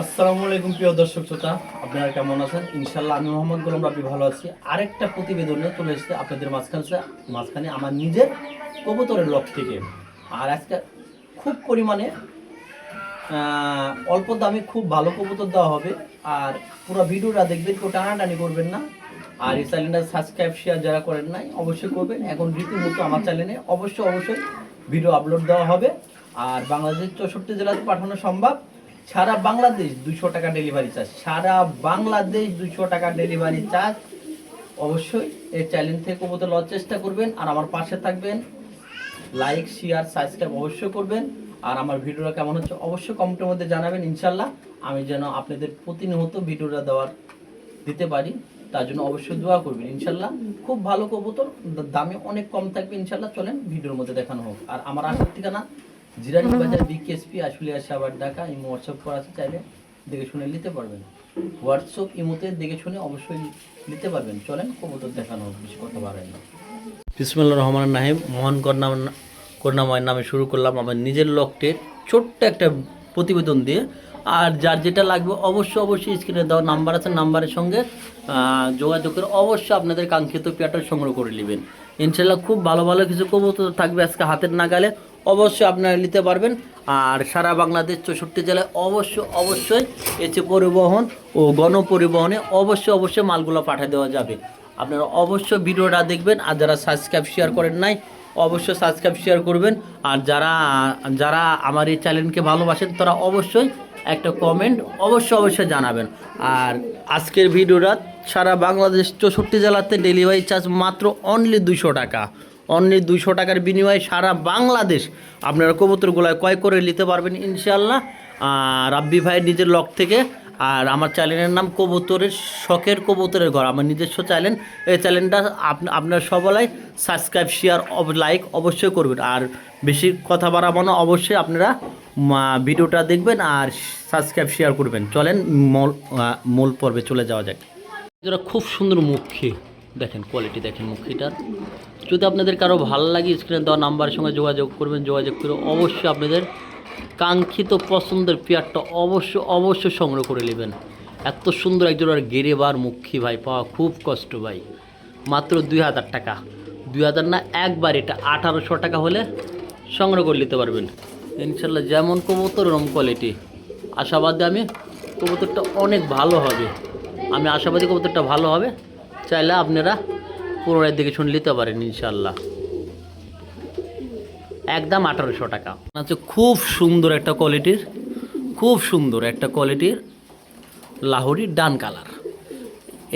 আসসালামু আলাইকুম প্রিয় দর্শক শ্রোতা, আপনারা কেমন আছেন? ইনশাল্লাহ আমি মোহাম্মদ গোলাম রাবি ভালো আছি। আরেকটা প্রতিবেদনে চলে এসেছে আপনাদের মাঝখানে মাঝখানে আমার নিজের কবুতরের লক থেকে। আর আজকে খুব পরিমাণে অল্প দামে খুব ভালো কবুতর দেওয়া হবে। আর পুরো ভিডিওটা দেখবেন, কেউ টানাটানি করবেন না। আর এই চ্যানেলটা সাবস্ক্রাইব শেয়ার যারা করেন নাই, অবশ্যই করবেন। এখন রীতিমতো আমার চ্যানেলে অবশ্যই অবশ্যই ভিডিও আপলোড দেওয়া হবে। আর বাংলাদেশের চৌষট্টি জেলাতে পাঠানো সম্ভব। সারা বাংলাদেশ দুশো টাকা ডেলিভারি চার্জ সারা বাংলাদেশ দুশো টাকা ডেলিভারি চার্জ অবশ্যই এই চ্যালেঞ্জ থেকে কবুতর লওয়ার চেষ্টা করবেন। আর আমার পাশে থাকবেন। লাইক শেয়ার সাবস্ক্রাইব অবশ্যই করবেন। আর আমার ভিডিওটা কেমন হচ্ছে অবশ্যই কমেন্টের মধ্যে জানাবেন ইনশাল্লাহ আমি যেন আপনাদের প্রতিনিয়ত ভিডিওটা দেওয়ার দিতে পারি, তার জন্য অবশ্যই দোয়া করবেন ইনশাল্লাহ খুব ভালো কবুতর, দামে অনেক কম থাকবে ইনশাল্লাহ চলেন, ভিডিওর মধ্যে দেখানো হোক। আর আমার আসার ঠিকানা জিরানি বাজার বিকেএসপি আশুলিয়া সাবার ঢাকা ইমো হোয়াটসঅ্যাপ করা আছে, চাইলে দেখে শুনে নিতে পারবেন। হোয়াটসঅ্যাপ ইমোতে দেখে শুনে অবশ্যই নিতে পারবেন। চলেন, কবুতর দেখানো বেশি কথা বাড়াই না। বিসমুল্লাহ রহমান নাহিম মহান করুণা করুণাময় নামে শুরু করলাম আমার নিজের লকটের ছোট্ট একটা প্রতিবেদন দিয়ে। আর যার যেটা লাগবে, অবশ্যই অবশ্যই স্ক্রিনে দেওয়া নাম্বার আছে নাম্বারের সঙ্গে যোগাযোগ করে অবশ্যই আপনাদের কাঙ্ক্ষিত পেয়ারটা সংগ্রহ করে নেবেন। ইনশাল্লাহ খুব ভালো ভালো কিছু কবুতর থাকবে আজকে হাতের নাগালে। অবশ্যই আপনারা নিতে পারবেন। আর সারা বাংলাদেশ চৌষট্টি জেলায় অবশ্যই অবশ্যই এসে পরিবহন ও গণপরিবহনে অবশ্যই অবশ্যই মালগুলো পাঠিয়ে দেওয়া যাবে। আপনারা অবশ্যই ভিডিওটা দেখবেন, আর যারা সাবস্ক্রাইব শেয়ার করেন নাই, অবশ্যই সাবস্ক্রাইব শেয়ার করবেন। আর যারা যারা আমার এই চ্যানেলকে ভালোবাসেন, তারা অবশ্যই একটা কমেন্ট অবশ্যই অবশ্যই জানাবেন। আর আজকের ভিডিওটা সারা বাংলাদেশ চৌষট্টি জেলাতে ডেলিভারি চার্জ মাত্র অনলি দুশো টাকা। অনলি দুশো টাকার বিনিময়ে সারা বাংলাদেশ আপনারা কবুতরগুলো ক্রয় করে নিতে পারবেন ইনশাল্লাহ রাব্বি ভাইয়ের নিজের লক থেকে, আর আমার চ্যানেলের নাম কবুতরের শখের কবুতরের ঘর, আমার নিজস্ব চ্যানেল। এই চ্যানেলটা আপ- আপনার সবাই সাবস্ক্রাইব শেয়ার লাইক অবশ্যই করবেন। আর বেশি কথা বাড়াবো না, অবশ্যই আপনারা ভিডিওটা দেখবেন আর সাবস্ক্রাইব শেয়ার করবেন। চলেন মূল মূল পর্বে চলে যাওয়া যাক। খুব সুন্দর মুখী। দেখেন কোয়ালিটি দেখেন মুখীটার। যদি আপনাদের কারও ভালো লাগে স্ক্রিনে দেওয়া নাম্বারের সঙ্গে যোগাযোগ করবেন, যোগাযোগ করে অবশ্যই আপনাদের কাঙ্ক্ষিত পছন্দের পেয়ারটা অবশ্য অবশ্যই সংগ্রহ করে নেবেন। এত সুন্দর একজোড়ার গেরেবার মুখী ভাই, পাওয়া খুব কষ্ট ভাই। মাত্র দুই হাজার টাকা। দুই হাজার না, একবার এটা আঠারোশো টাকা হলে সংগ্রহ করে নিতে পারবেন। ইনশাল্লাহ যেমন কবুতর, ওরম কোয়ালিটি আশাবাদী আমি কবুতরটা অনেক ভালো হবে। আমি আশাবাদী কবুতরটা ভালো হবে। চাইলে আপনারা পুনরায় দিকে শুনে নিতে পারেন ইনশাল্লাহ একদম আঠারোশো টাকা। আচ্ছা খুব সুন্দর একটা কোয়ালিটির, খুব সুন্দর একটা কোয়ালিটির লাহোরি ডান কালার।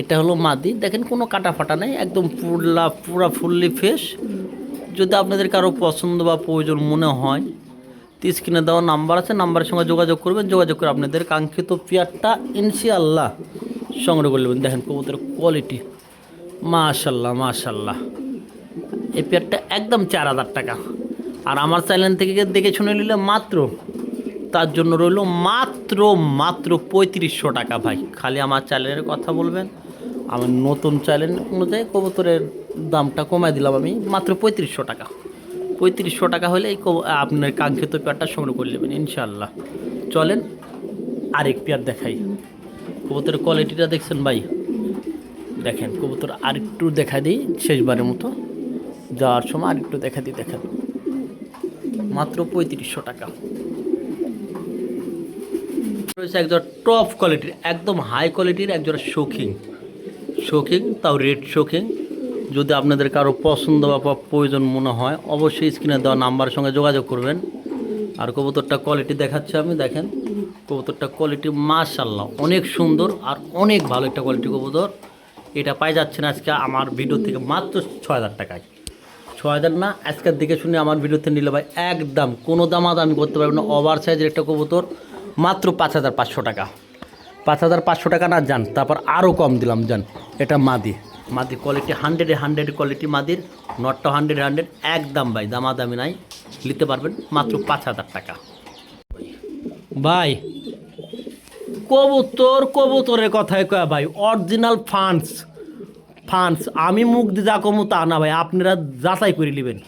এটা হলো মাদি। দেখেন, কোনো কাটা ফাটা নেই, একদম পুরলা, পুরা ফুললি ফ্রেশ যদি আপনাদের কারও পছন্দ বা প্রয়োজন মনে হয় তো স্ক্রিনে দেওয়া নাম্বার আছে, নাম্বারের সঙ্গে যোগাযোগ করবেন, যোগাযোগ করে আপনাদের কাঙ্ক্ষিত পেয়ারটা ইনশাআল্লাহ সংগ্রহ করে নেবেন। দেখেন, কবুতরের কোয়ালিটি মাশাল্লাহ মাশাল্লাহ। এই পেয়ারটা একদম চার হাজার টাকা। আর আমার চ্যানেল থেকে দেখে শুনে নিলে মাত্র, তার জন্য রইল মাত্র মাত্র পঁয়ত্রিশশো টাকা ভাই। খালি আমার চ্যানেলের কথা বলবেন, আমার নতুন চ্যানেল অনুযায়ী কবুতরের দামটা কমায় দিলাম আমি, মাত্র পঁয়ত্রিশশো টাকা। পঁয়ত্রিশশো টাকা হলে এই আপনার কাঙ্ক্ষিত পেয়ারটা সংগ্রহ করে নেবেন ইনশাল্লাহ চলেন আরেক পেয়ার দেখাই। কবুতরের কোয়ালিটিটা দেখছেন ভাই। দেখেন, কবুতর আরেকটু দেখা দিই, শেষবারের মতো। যাওয়ার সময় আরেকটু দেখা দিই, দেখেন। মাত্র পঁয়ত্রিশশো টাকা। রয়েছে একজন টপ কোয়ালিটির একদম হাই কোয়ালিটির একজন শৌখিন। শৌখিন, তাও রেড শৌখিন। যদি আপনাদের কারও পছন্দ বা প্রয়োজন মনে হয়, অবশ্যই স্ক্রিনে দেওয়া নাম্বারের সঙ্গে যোগাযোগ করবেন। আর কবুতরটা কোয়ালিটি দেখাচ্ছি আমি, দেখেন। কবুতরটা কোয়ালিটি মাশাল্লাহ অনেক সুন্দর আর অনেক ভালো একটা কোয়ালিটি কবুতর। এটা পাই যাচ্ছেন আজকে আমার ভিডিও থেকে মাত্র ছ হাজার টাকায়। ছ হাজার না, আজকের দিকে শুনে আমার ভিডিওতে নিলে ভাই একদম কোনো দামাদ আমি করতে পারব না। ওভার সাইজের একটা কবুতর, মাত্র পাঁচ হাজার পাঁচশো টাকা। পাঁচ হাজার পাঁচশো টাকা না যান তারপর আরও কম দিলাম যান এটা মাদি। মাদি কোয়ালিটি হান্ড্রেডে হান্ড্রেড কোয়ালিটি মাদির নটটা হান্ড্রেড হান্ড্রেড একদম ভাই, দামাদামি নাই। নিতে পারবেন মাত্র পাঁচ হাজার টাকা। ভাই কবুতর কবুতরের কথাই কয় ভাই অরিজিনাল ফান্ডস ফান্ডস আমি মুখ দিয়ে যা কমু তা না ভাই, আপনারা যাচাই করে নেবেন।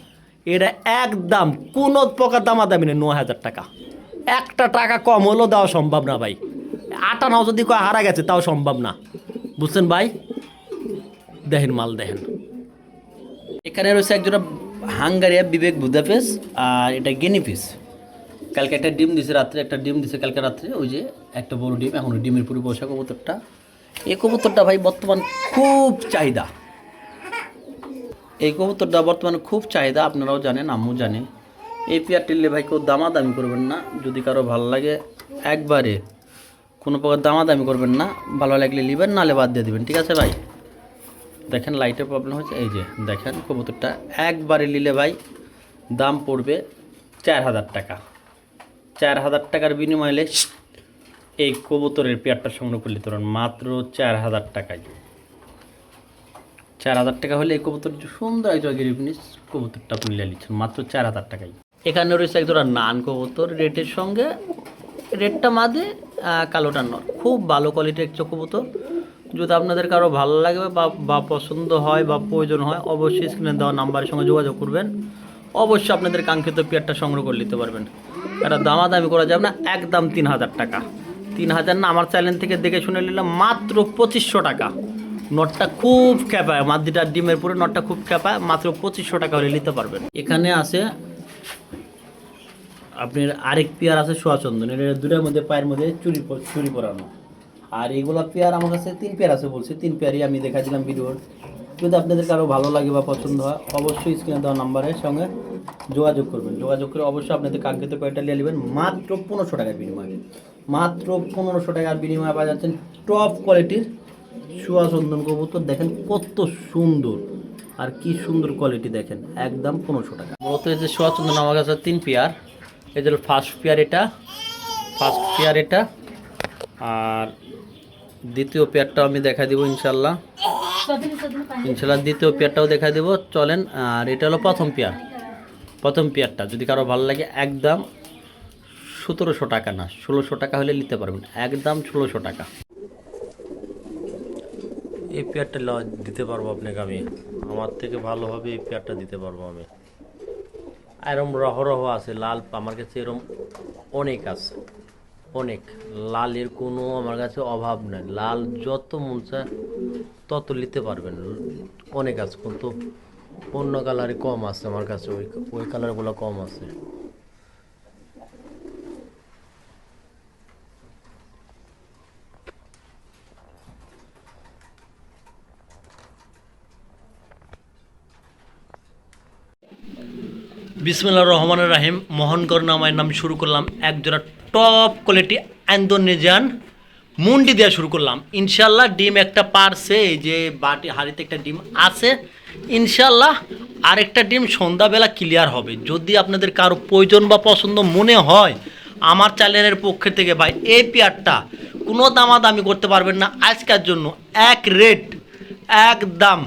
এটা একদম কোনো প্রকার দামাদামি নেই ন হাজার টাকা। একটা টাকা কম হলেও দেওয়া সম্ভব না ভাই। আটা নাও যদি কয় হারা গেছে, তাও সম্ভব না। বুঝছেন ভাই? দেখেন মাল, দেখেন। এখানে রয়েছে একজোড়া হাঙ্গারিয়া বিবেক বুদাপেস আর এটা গেনি পিস কালকে একটা ডিম দিছে রাত্রে, একটা ডিম দিছে কালকে রাত্রে, ওই যে একটা বড় ডিম, এখন ডিমের পুরো বসা কবুতরটা। এই কবুতরটা ভাই বর্তমান খুব চাহিদা। এই কবুতরটা বর্তমানে খুব চাহিদা, আপনারাও জানেন আমিও জানে। এই পেয়ার টিললে ভাই কেউ দামাদামি করবেন না, যদি কারও ভালো লাগে, একবারে কোনো প্রকার দামাদামি করবেন না, ভালো লাগলে নেবেন নালে বাদ দিয়ে দেবেন, ঠিক আছে ভাই? দেখেন লাইটের প্রবলেম হচ্ছে, এই যে দেখেন কবুতরটা একবারে নিলে ভাই দাম পড়বে চার হাজার টাকা। চার হাজার টাকার বিনিময়ে এই কবুতরের পেয়ারটা সংগ্রহ করলে তোর মাত্র চার হাজার টাকায়। চার হাজার টাকা হলে এই কবুতর সুন্দর একজন গিরিবিনিস কবুতরটা আপনি নিচ্ছেন, মাত্র চার হাজার টাকায়। এখানে রয়েছে একজোড়া নান কবুতর, রেটের সঙ্গে রেটটা মাঝে কালোটা নর। খুব ভালো কোয়ালিটির একটা কবুতর। যদি আপনাদের কারও ভালো লাগে বা বা পছন্দ হয় বা প্রয়োজন হয়, অবশ্যই স্ক্রিনে দেওয়া নাম্বারের সঙ্গে যোগাযোগ করবেন। অবশ্যই আপনাদের কাঙ্ক্ষিত পেয়ারটা সংগ্রহ করে নিতে পারবেন। এটা দামাদামি করা যাবে না, একদম তিন হাজার টাকা। তিন হাজার না, আমার চ্যানেল থেকে দেখে শুনে নিলাম মাত্র পঁচিশশো টাকা। নটটা খুব খেপায় মাদ্রিটা ডিমের পুরো নটটা খুব খেপায় মাত্র পঁচিশশো টাকা হলে নিতে পারবেন। এখানে আছে আপনার আরেক পেয়ার আছে সোয়াচন্দন এটা দুটার মধ্যে পায়ের মধ্যে চুরি চুরি পরানো। আর এইগুলা পেয়ার আমার কাছে তিন পেয়ার আছে বলছি, তিন পেয়ারই আমি দেখা দিলাম ভিডিওর যদি আপনাদের কারও ভালো লাগে বা পছন্দ হয়, অবশ্যই স্ক্রিনে দেওয়া নাম্বারের সঙ্গে যোগাযোগ করবেন। যোগাযোগ করে অবশ্যই আপনাদের কাঙ্ক্ষিত পেয়ারটা নিয়ে নেবেন, মাত্র পনেরোশো টাকার বিনিময়ে। মাত্র পনেরোশো টাকার বিনিময়ে পাওয়া যাচ্ছেন টপ কোয়ালিটির সুয়াচন্দন কবুতর। দেখেন কত সুন্দর। আর কি সুন্দর কোয়ালিটি দেখেন, একদম পনেরোশো টাকা। মূলত এই যে সুয়াচন্দন আমার কাছে তিন পেয়ার এই যে ফার্স্ট পেয়ার এটা ফার্স্ট পেয়ার এটা। আর দ্বিতীয় পেয়ারটাও আমি দেখা দিব ইনশাল্লাহ। ইনশাল্লাহ দ্বিতীয় পেয়ারটাও দেখা দেব। চলেন আর এটা হলো প্রথম পেয়ার। প্রথম পেয়ারটা যদি কারও ভালো লাগে একদম সতেরোশো টাকা না ষোলোশো টাকা হলে নিতে পারবেন। একদম ষোলোশো টাকা। এই পেয়ারটা দিতে পারব আপনাকে আমি। আমার থেকে ভালোভাবে এই পেয়ারটা দিতে পারব আমি। এরম রহ রহ আছে লাল আমার কাছে এরম অনেক আছে। অনেক। লালের কোনো আমার কাছে অভাব নাই। লাল যত মন চায় তত নিতে পারবেন। অনেক আছে, কিন্তু অন্য কালারে কম আছে আমার কাছে। ওই ওই কালারগুলো কম আছে। বিসমুল্লাহ রহমান রাহিম। মোহনগর নামায় নাম শুরু করলাম। একজোড়া টপ কোয়ালিটি অ্যান্ডোনেজিয়ান মুন্ডি দেওয়া শুরু করলাম। ইনশাল্লাহ ডিম একটা পারছে, এই যে বাটি হাড়িতে একটা ডিম আছে। ইনশাল্লাহ আরেকটা ডিম সন্ধ্যাবেলা ক্লিয়ার হবে। যদি আপনাদের কারও প্রয়োজন বা পছন্দ মনে হয়, আমার চ্যানেলের পক্ষ থেকে ভাই, এই পেয়ারটা কোনো দামাদামি করতে পারবেন না। আজকের জন্য এক রেট একদম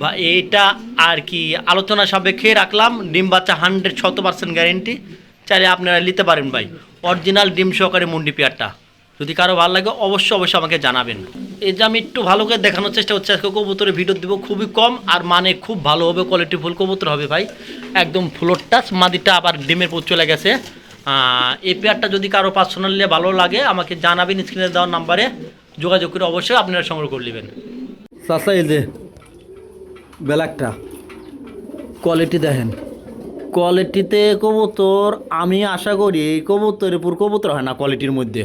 বা এইটা আর কি আলোচনা সাপেক্ষে রাখলাম। ডিম বাচ্চা হান্ড্রেড শত পার্সেন্ট গ্যারেন্টি চাইলে আপনারা নিতে পারেন ভাই। অরিজিনাল ডিম সহকারে মুন্ডি পেয়ারটা। যদি কারও ভালো লাগে, অবশ্যই অবশ্যই আমাকে জানাবেন। এই যে আমি একটু ভালো করে দেখানোর চেষ্টা করছি, আজকে কবুতরের ভিডিও দিব খুবই কম, আর মানে খুব ভালো হবে কোয়ালিটি ফুল কবুতর হবে ভাই। একদম ফ্লোর টাচ মাদিটা আবার ডিমের পুর চলে গেছে। এই পেয়ারটা যদি কারও পার্সোনালি ভালো লাগে, আমাকে জানাবেন স্ক্রিনে দেওয়ার নাম্বারে। যোগাযোগ করে অবশ্যই আপনারা সংগ্রহ করে নেবেন। চাষা এই যে ব্ল্যাকটা কোয়ালিটি দেখেন। কোয়ালিটিতে কবুতর, আমি আশা করি এই কবুতরের পুর কবুতর হয় না কোয়ালিটির মধ্যে।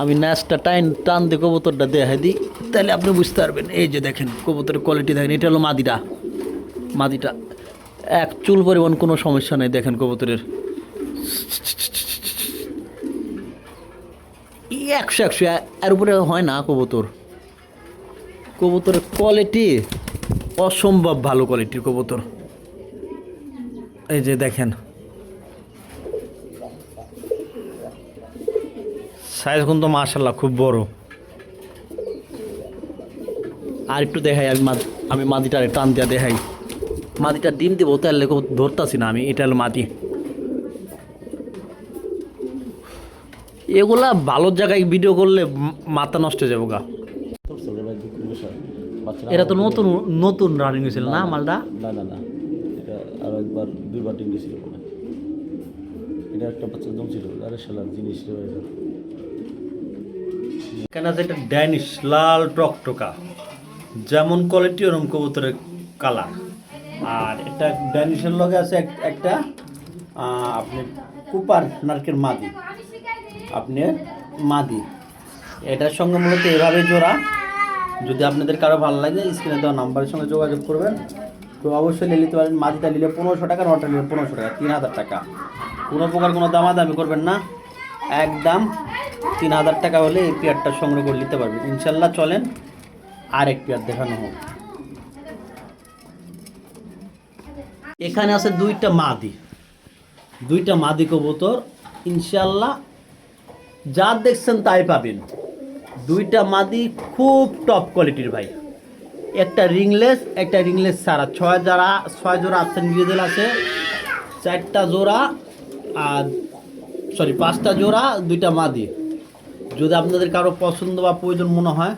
আমি ন্যাসটা টাইন টান দিয়ে কবুতরটা দেখাই দিই, তাহলে আপনি বুঝতে পারবেন। এই যে দেখেন, কবুতরের কোয়ালিটি দেখেন, এটা হলো মাদিটা। মাদিটা, এক চুল পরিমাণ কোনো সমস্যা নেই, দেখেন কবুতরের। একশো একশো, এর উপরে হয় না কবুতর। কবুতরের কোয়ালিটি অসম্ভব ভালো কোয়ালিটির কবুতর। এই যে দেখেন। সাইজ কিন্তু মাশাল্লাহ খুব বড়। আর একটু দেখাই আমি আমি মাদিটার টান দিয়া দেখাই। মাদিটা ডিম দিব তাহলে ধরতাছি না আমি এটা হলো মাদি। এগুলা ভালো জায়গায় ভিডিও করলে মাথা নষ্ট হয়ে যাব গা এটা তো নতুন নতুন রানিং হয়েছিল না মালটা? না না না। একবার দুইবার ডিম দিয়েছিল মনে এটা একটা বাচ্চা দম ছিল, আরে শালার জিনিস রে এটা এখানে আছে একটা ড্যানিশ, লাল টকটকা, যেমন কোয়ালিটি ওরকম কবুতরের কালার আর এটা ড্যানিশের লগে আছে একটা আপনি কুপার নারকেল মাদি। আপনি মাদি। এটার সঙ্গে মূলত এভাবে জোড়া। যদি আপনাদের কারও ভালো লাগে, স্ক্রিনে দেওয়া নাম্বারের সঙ্গে যোগাযোগ করবেন। তো অবশ্যই নিয়ে নিতে পারেন মাদিটা নিলে পনেরোশো টাকা নটা নিলে পনেরোশো টাকা, তিন হাজার টাকা। কোনো প্রকার কোনো দামাদামি করবেন না। একদম তিন হাজার টাকা হলে এই পেয়ারটা সংগ্রহ করে নিতে পারবেন। ইনশাল্লাহ চলেন আর এক পেয়ার দেখানো হোক। এখানে আছে দুইটা মাদি। দুইটা মাদি কবুতর। ইনশাল্লাহ যা দেখছেন তাই পাবেন। দুইটা মাদি খুব টপ কোয়ালিটির ভাই। একটা রিংলেস একটা রিংলেস ছাড়া। ছয় জোড়া ছয় জোড়া আছে নিজেদের আছে। চারটা জোড়া আর সরি পাঁচটা জোড়া, দুইটা মাদি। যদি আপনাদের কারও পছন্দ বা প্রয়োজন মনে হয়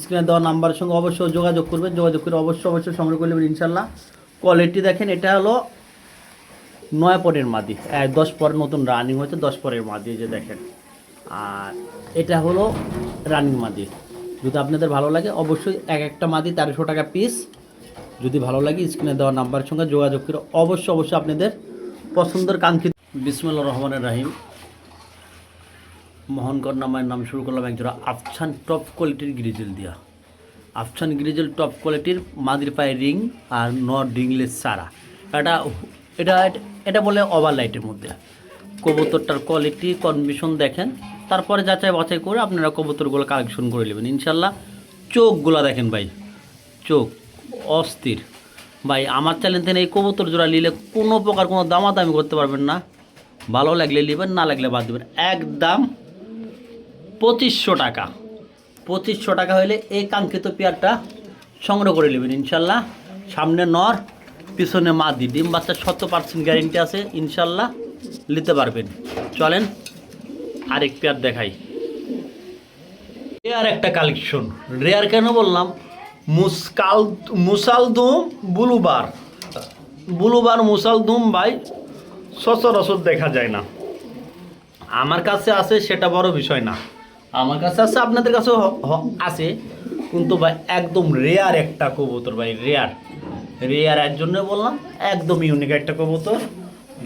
স্ক্রিনে দেওয়া নাম্বারের সঙ্গে অবশ্যই যোগাযোগ করবেন। যোগাযোগ করে অবশ্যই অবশ্যই সংগ্রহ করে নেবেন ইনশাল্লাহ কোয়ালিটি দেখেন, এটা হলো নয় পরের মাদি। দশ পর নতুন রানিং হয়েছে, দশ পরের মাদি যে দেখেন। আর এটা হলো রানিং মাদি। যদি আপনাদের ভালো লাগে, অবশ্যই এক একটা মাদি তেরোশো টাকা পিস যদি ভালো লাগে স্ক্রিনে দেওয়া নাম্বারের সঙ্গে যোগাযোগ করে অবশ্যই অবশ্যই আপনাদের পছন্দের কাঙ্ক্ষিত বিসমুল্লা রহমানের রাহিম। মোহনকর নামের নাম শুরু করলাম একজোড়া আফছান টপ কোয়ালিটির গ্রিজেল দিয়া। আফছান গ্রিজেল টপ কোয়ালিটির মাদির পায়ে রিং আর নট রিংলেস সারা। এটা এটা এটা বলে ওভার লাইটের মধ্যে। কবুতরটার কোয়ালিটি কন্ডিশন দেখেন। তারপরে যাচাই বাছাই করে আপনারা কবুতরগুলো কালেকশন করে নেবেন। ইনশাল্লাহ চোখগুলো দেখেন ভাই, চোখ অস্থির। ভাই, আমার চ্যালেঞ্জ থেকে এই কবুতর জোড়া নিলে কোনো প্রকার কোনো দামাদামি করতে পারবেন না। ভালো লাগলে নেবেন, না লাগলে বাদ দেবেন। একদম পঁচিশশো টাকা। পঁচিশশো টাকা হলে এই কাঙ্ক্ষিত পেয়ারটা সংগ্রহ করে নেবেন ইনশাল্লাহ। সামনে নর, পিছনে মাদি। ডিম বাচ্চা শত পার্সেন্ট গ্যারেন্টি আছে, ইনশাল্লাহ। নিতে পারবেন। চলেন, আরেক পেয়ার দেখাই। রেয়ার একটা কালেকশন রেয়ার কেন বললাম? মুসকাল মুসালদুম বুলুবার। বুলুবার, মুসালদুম ভাই, সচরাচর দেখা যায় না। আমার কাছে আছে সেটা বড় বিষয় না। আমার কাছে আছে, আপনাদের হ- আছে। কিন্তু ভাই, একদম রেয়ার একটা কবুতর ভাই রেয়ার রেয়ার এর জন্য বললাম, একদম ইউনিক একটা কবুতর।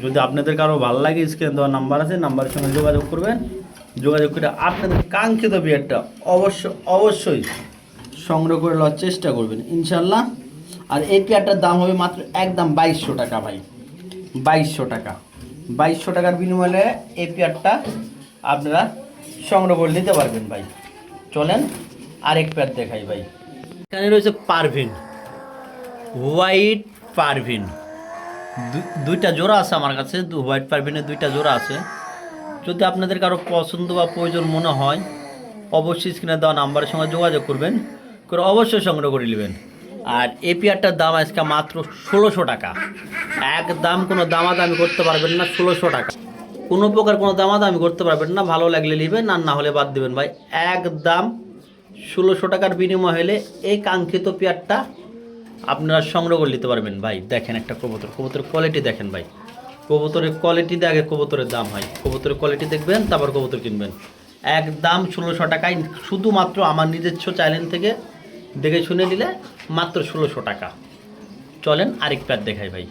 যদি আপনাদের কারও ভালো লাগে স্ক্রিনে দেওয়া নাম্বার আছে, নাম্বারের সঙ্গে যোগাযোগ করবেন। যোগাযোগ করে আপনাদের কাঙ্ক্ষিত বিয়ারটা অবশ্য, অবশ্যই সংগ্রহ করে নেওয়ার চেষ্টা করবেন ইনশাল্লাহ আর এই পেয়ারটার দাম হবে মাত্র একদম বাইশশো টাকা ভাই। বাইশশো টাকা। বাইশশো টাকার বিনিময়ে এই পেয়ারটা আপনারা সংগ্রহ করে নিতে পারবেন ভাই। চলেন আরেক পেয়ার দেখাই ভাই। এখানে রয়েছে পারভিন। হোয়াইট পারভিন। দুইটা জোড়া আছে আমার কাছে, দু- হোয়াইট পারভিনের দুইটা জোড়া আছে। যদি আপনাদের কারও পছন্দ বা প্রয়োজন মনে হয়, অবশ্যই স্ক্রিনে দেওয়া নাম্বারের সঙ্গে যোগাযোগ করবেন, করে অবশ্যই সংগ্রহ করে নেবেন। আর এই পেয়ারটার দাম আজকে মাত্র ষোলোশো টাকা। একদম কোনো দামাদামি করতে পারবেন না, ষোলোশো টাকা। কোনো প্রকার কোনো দামাদামি করতে পারবেন না, ভালো লাগলে নেবেন, আর না হলে বাদ দেবেন। ভাই একদম ষোলোশো টাকার বিনিময় হলে এই কাঙ্ক্ষিত পেয়ারটা আপনারা সংগ্রহ করে নিতে পারবেন। ভাই, দেখেন একটা কবুতর। কবুতরের কোয়ালিটি দেখেন ভাই। কবুতরের কোয়ালিটি আগে কবুতরের দাম হয়। কবুতরের কোয়ালিটি দেখবেন, তারপর কবুতর কিনবেন। একদম ষোলোশো টাকায় শুধুমাত্র আমার নিজস্ব চ্যানেল থেকে দেখে শুনে নিলে মাত্র ষোলোশো টাকা। চলেন আরেক প্যার দেখাই ভাই।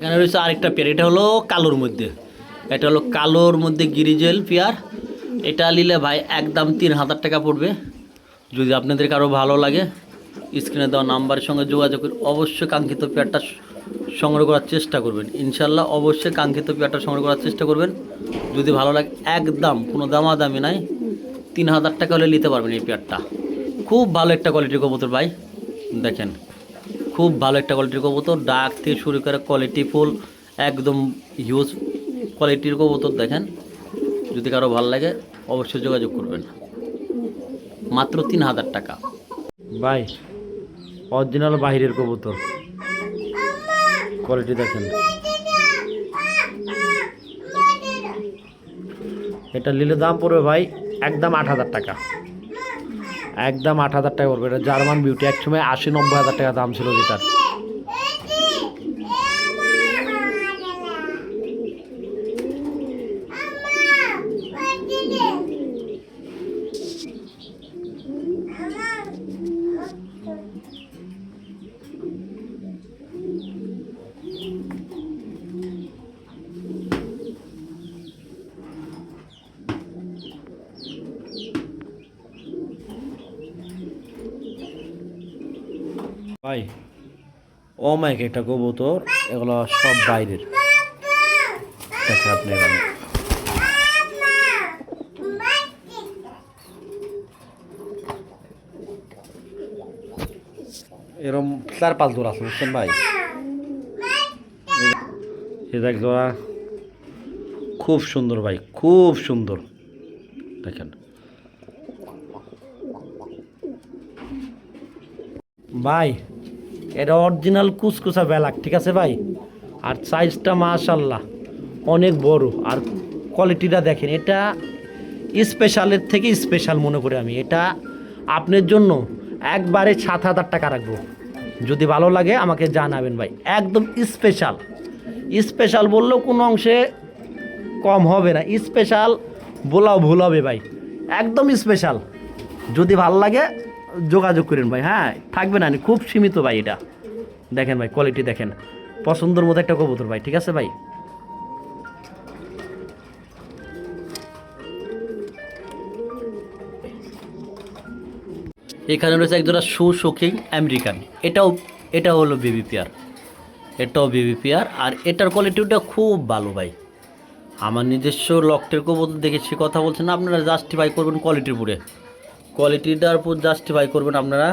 এখানে রয়েছে আরেকটা পেয়ার এটা হলো কালোর মধ্যে। এটা হলো কালোর মধ্যে গিরিজেল পেয়ার এটা নিলে ভাই একদম তিন হাজার টাকা পড়বে। যদি আপনাদের কারও ভালো লাগে স্ক্রিনে দেওয়া নাম্বারের সঙ্গে যোগাযোগ করে অবশ্যই কাঙ্ক্ষিত পেয়ারটা সংগ্রহ করার চেষ্টা করবেন। ইনশাল্লাহ অবশ্যই কাঙ্ক্ষিত পেয়ারটা সংগ্রহ করার চেষ্টা করবেন। যদি ভালো লাগে, একদম কোনো দামাদামি নাই। তিন হাজার টাকা হলে নিতে পারবেন এই পেয়ারটা। খুব ভালো একটা কোয়ালিটির কবুতর ভাই। দেখেন, খুব ভালো একটা কোয়ালিটির কবুতর। ডাক থেকে শুরু করে কোয়ালিটি ফুল, একদম হিউজ কোয়ালিটির কবুতর দেখেন। যদি কারও ভালো লাগে, অবশ্যই যোগাযোগ করবেন। মাত্র তিন হাজার টাকা। ভাই অরিজিনাল বাহিরের কবুতর। কোয়ালিটি দেখেন। এটা নিলে দাম পড়বে ভাই একদম আট হাজার টাকা। একদম আট হাজার টাকা পড়বে। এটা জার্মান বিউটি একসময় আশি নব্বই হাজার টাকা দাম ছিল যেটার ভাই মাইক একটা কবুতর, এগুলো সব বাইরের। এরম চার পাঁচ দৌড় আছে, বুঝছেন ভাই? জোড়া, খুব সুন্দর ভাই, খুব সুন্দর। দেখেন। ভাই এটা অরিজিনাল কুচকুচা বেলাক, ঠিক আছে ভাই? আর সাইজটা মাশাল্লাহ অনেক বড়। আর কোয়ালিটিটা দেখেন, এটা স্পেশালের থেকে স্পেশাল মনে করি আমি। এটা আপনার জন্য একবারে সাত হাজার টাকা রাখব। যদি ভালো লাগে আমাকে জানাবেন ভাই। একদম স্পেশাল স্পেশাল বললেও কোনো অংশে কম হবে না। স্পেশাল বলাও ভুল হবে ভাই। একদম স্পেশাল যদি ভালো লাগে যোগাযোগ করেন ভাই হ্যাঁ? থাকবে না, খুব সীমিত ভাই এটা। দেখেন ভাই কোয়ালিটি দেখেন। পছন্দের মতো একটা কবুতর ভাই, ঠিক আছে ভাই? এখানে রয়েছে শু শোকিং আমেরিকান। এটাও, এটা হলো বেবি এটাও বেবি আর এটার কোয়ালিটিটা খুব ভালো ভাই। আমার নিজস্ব লকটের কবুতর দেখেছি, কথা বলছেন আপনারা জাস্টিফাই করবেন কোয়ালিটির উপরে। কোয়ালিটিটার উপর জাস্টিফাই করবেন আপনারা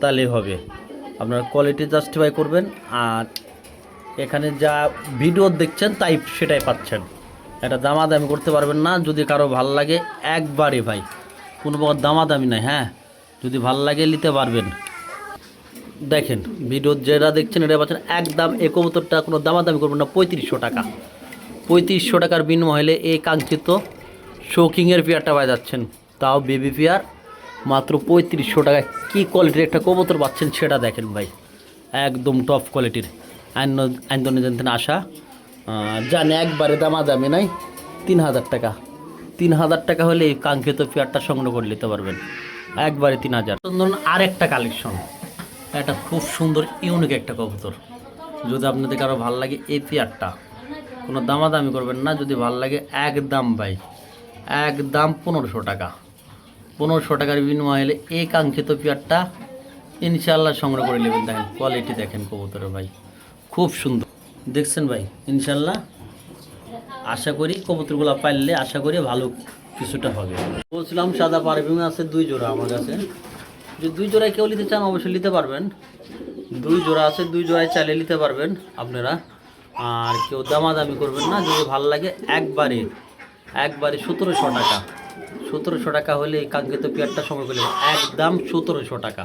তাহলেই হবে। আপনারা কোয়ালিটি জাস্টিফাই করবেন, আর এখানে যা ভিডিও দেখছেন, তাই সেটাই পাচ্ছেন। এটা দামাদামি করতে পারবেন না, যদি কারও ভালো লাগে, একবারে ভাই। কোনো প্রকার দামাদামি নাই হ্যাঁ? যদি ভালো লাগে, নিতে পারবেন। দেখেন ভিডিও যেটা দেখছেন, এটা পাচ্ছেন একদম এ কবুতরটা কোনো দামাদামি করবেন না, পঁয়ত্রিশশো টাকা। পঁয়ত্রিশশো টাকার বিনিময় হলে এই কাঙ্ক্ষিত শৌকিংয়ের পেয়ারটা পাওয়া যাচ্ছেন। তাও বেবি পেয়ার মাত্র পঁয়ত্রিশশো টাকায়। কী কোয়ালিটির একটা কবুতর পাচ্ছেন সেটা দেখেন ভাই। একদম টপ কোয়ালিটির আইন্দনে আসা আহ, জানে একবারে দামা দামি নাই। তিন হাজার টাকা। তিন হাজার টাকা হলে এই কাঙ্ক্ষিত পেয়ারটা সংগ্রহ করে নিতে পারবেন। একবারে তিন হাজার। ধরুন আরেকটা কালেকশন এটা খুব সুন্দর ইউনিক একটা কবুতর। যদি আপনাদের কারও ভালো লাগে এই পেয়ারটা কোনো দামাদামি করবেন না। যদি ভালো লাগে একদম ভাই। একদম পনেরোশো টাকা। পনেরোশো টাকার বিনিময় হলে এই কাঙ্ক্ষিত পেয়ারটা ইনশাল্লাহ সংগ্রহ করে নেবেন দেখেন কোয়ালিটি দেখেন কবুতরের ভাই। খুব সুন্দর। দেখছেন ভাই ইনশাল্লাহ আশা করি কবুতরগুলো পাইলে আশা করি ভালো কিছুটা হবে। বলছিলাম সাদা পারফিউম আছে দুই জোড়া আমার কাছে। যদি দুই জোড়ায় কেউ নিতে চান অবশ্যই নিতে পারবেন। দুই জোড়া আছে, দুই জোড়ায় চালিয়ে নিতে পারবেন আপনারা। আর কেউ দামাদামি করবেন না, যদি ভালো লাগে একবারে একবারে সতেরোশো টাকা। সতেরোশো টাকা হলে কাঙ্ক্ষিত পেয়ারটা সময় করলে একদম সতেরোশো টাকা।